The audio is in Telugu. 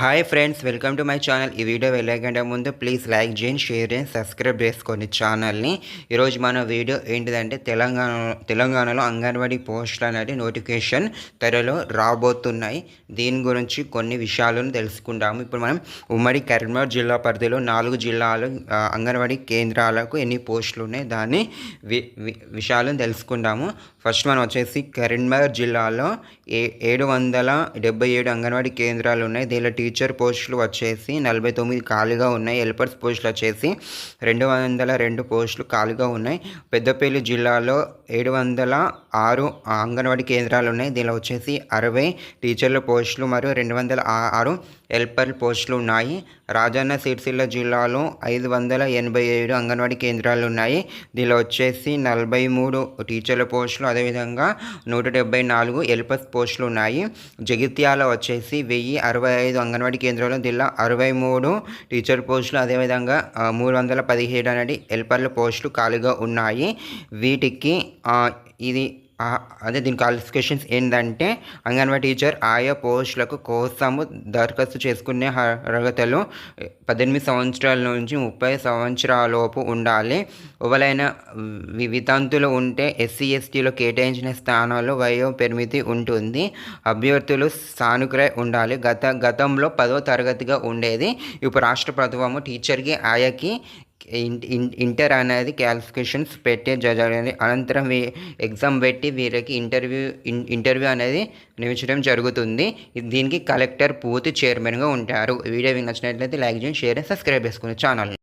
Hi friends welcome to my channel ఈ వీడియో వెళ్ళకంటే ముందు ప్లీజ్ లైక్ చేయండి షేర్ చేయండి సబ్స్క్రైబ్ చేసుకోండి ఛానల్ని ఈరోజు మన వీడియో ఏంటిదంటే తెలంగాణ తెలంగాణలో అంగన్వాడీ పోస్టులు అనేది నోటిఫికేషన్ త్వరలో రాబోతున్నాయి. దీని గురించి కొన్ని విషయాలను తెలుసుకుంటాము. ఇప్పుడు మనం ఉమ్మడి కరీంనగర్ జిల్లా పరిధిలో నాలుగు జిల్లాలు అంగన్వాడీ కేంద్రాలకు ఎన్ని పోస్టులు ఉన్నాయి దాని వి విషయాలను తెలుసుకుంటాము. ఫస్ట్ మనం వచ్చేసి కరీంనగర్ జిల్లాలో ఏ ఏడు వందల డెబ్బై ఏడు అంగన్వాడీ కేంద్రాలు ఉన్నాయి. దీనిలో టీచర్ పోస్టులు వచ్చేసి నలభై తొమ్మిది ఖాళీగా ఉన్నాయి. హెల్పర్స్ పోస్టులు వచ్చేసి రెండు వందల రెండు పోస్టులు ఖాళీగా ఉన్నాయి. పెద్దపల్లి జిల్లాలో ఏడు వందల ఆరు అంగన్వాడీ కేంద్రాలు ఉన్నాయి. దీనిలో వచ్చేసి అరవై టీచర్ల పోస్టులు మరియు రెండు వందల ఆరు హెల్పర్ పోస్టులు ఉన్నాయి. రాజన్న సిరిసిల్ల జిల్లాలో ఐదు వందల ఎనభై ఏడు అంగన్వాడీ కేంద్రాలు ఉన్నాయి. దీనిలో వచ్చేసి నలభై మూడు టీచర్ల పోస్టులు అదేవిధంగా నూట డెబ్బై నాలుగు హెల్పర్స్ పోస్టులు ఉన్నాయి. జగిత్యాల వచ్చేసి వెయ్యి అరవై ఐదు అంగన్వాడీ కేంద్రాలు దీనిలో అరవై మూడు టీచర్ పోస్టులు అదేవిధంగా మూడు వందల పదిహేడు అనేది హెల్పర్ల పోస్టులు ఖాళీగా ఉన్నాయి. వీటికి ఇది అదే దీని క్వాలిఫికేషన్స్ ఏంటంటే అంగన్వాడీ టీచర్ ఆయా పోస్టులకు కోసము దరఖాస్తు చేసుకునే అర్హతలు పద్దెనిమిది సంవత్సరాల నుంచి ముప్పై సంవత్సరాలలోపు ఉండాలి. ఎవరైనా వి- వితంతులు ఉంటే ఎస్సీ ఎస్టీలో కేటాయించిన స్థానాల్లో వయో పరిమితి ఉంటుంది. అభ్యర్థులు సానుకరై ఉండాలి. గత గతంలో పదో తరగతిగా ఉండేది. ఇప్పుడు రాష్ట్ర ప్రభుత్వము టీచర్కి ఆయాకి ఇంటర్ అనేది క్వాలిఫికేషన్స్ పెట్టే జరగాలి అనంతరం వీ ఎగ్జామ్ పెట్టి వీరికి ఇంటర్వ్యూ ఇంటర్వ్యూ అనేది నియమించడం జరుగుతుంది. దీనికి కలెక్టర్ పూర్తి చైర్మన్గా ఉంటారు. వీడియో మీకు నచ్చినట్లయితే లైక్ చేయండి షేర్ అండ్ సబ్స్క్రైబ్ చేసుకుని ఛానల్